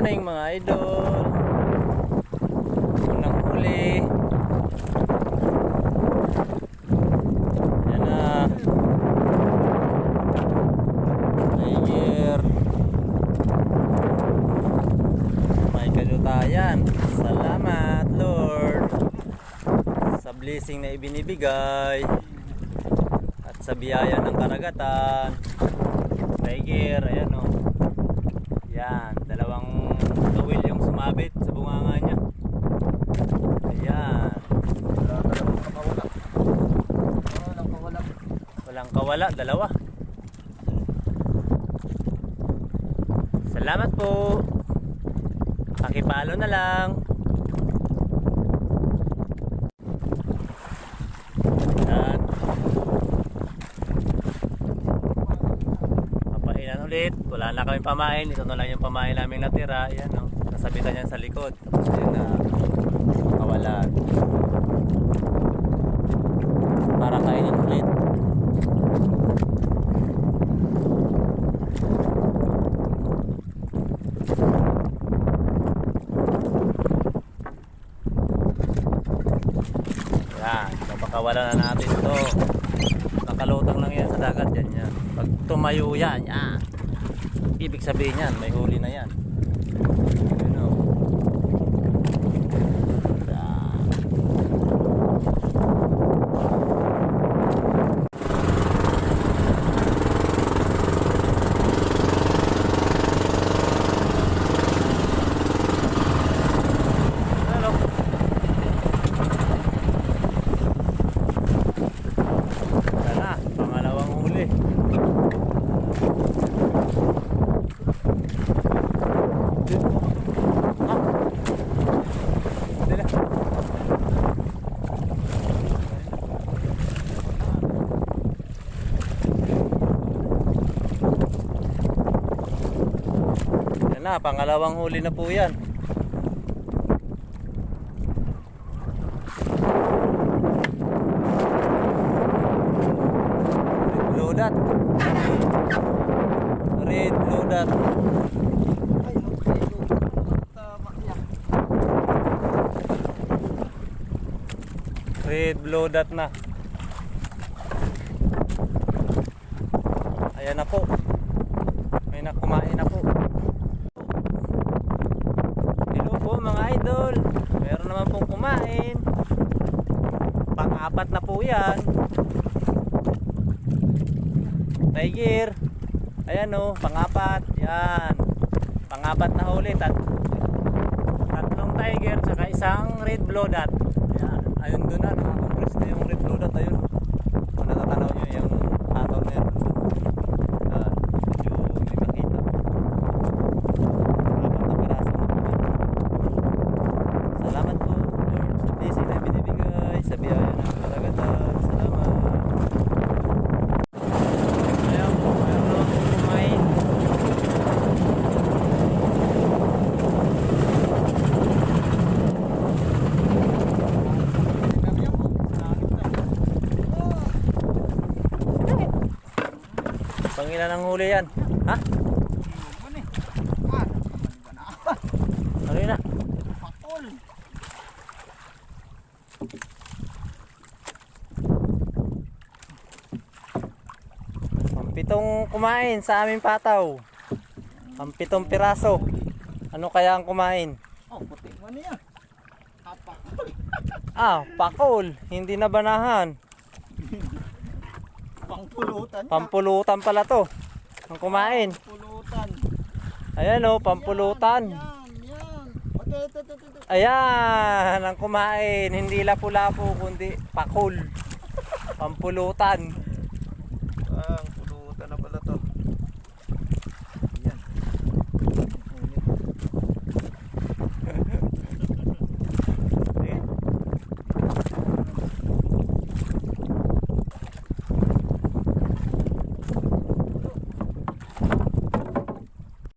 idol. Unang huli. Yan na. Tiger. May kalutayan. Salamat, Lord. Sa blessing na ibinibigay. At sa biyaya ng karagatan. Tiger, ayan o. Yan, dalawang kawil yung sumabit sa bunganga niya. Ayan. Walang kawala, dalawa. Salamat po. Pakipalo na lang. Yan. Papainan ulit. Wala na kami pamain. Ito na lang yung pamain namin natira. Yan o. Nasabitan yan sa likod. Tapos yun na kawalan. Para kainin ulit. Yan, napakawala na natin ito. Nakalutang lang yan sa dagat yan yan. Pag tumayo yan, yan. Ibig sabihin yan, may huli na. Yan. Ano? Yan na, pangalawang huli. Ah. Dila. Yan na, pangalawang huli na po yan. Red blue dot. Red blue dot. Red blue dot na. Ayan na po. May nakumain na po. Hello po mga idol. Meron naman pong kumain. Pang-apat na po yan. Tiger. Ayan o, pang-apat. Yan. Pang-apat na huli. Tat tatlong tiger tsaka isang red blow dot. Yan. Ayun doon na. Nakakompress na yung red blow dot. Ayun. Kung natatanaw nyo yung ataw na yun. Yan. Medyo hindi makita. Apat na piraso na po yun. Salamat po Lord sa blessing na binibigay sa biyaya ng karagatan. Salamat. Ayan po, meron na akong kumain. Pangilan ang huli yan? Ha? Ano yun na? Pampitong kumain sa aming pataw. Pampitong piraso. Ano kaya ang kumain? Oh, puti mo niya. Apak. Ah, pakol. Hindi na banahan. Pangpulutan niya. Pampulutan pala to. Ang kumain. Pulutan. Ayan o, pampulutan. Ayan, ang kumain. Hindi lapu-lapu, kundi pakul. Pampulutan.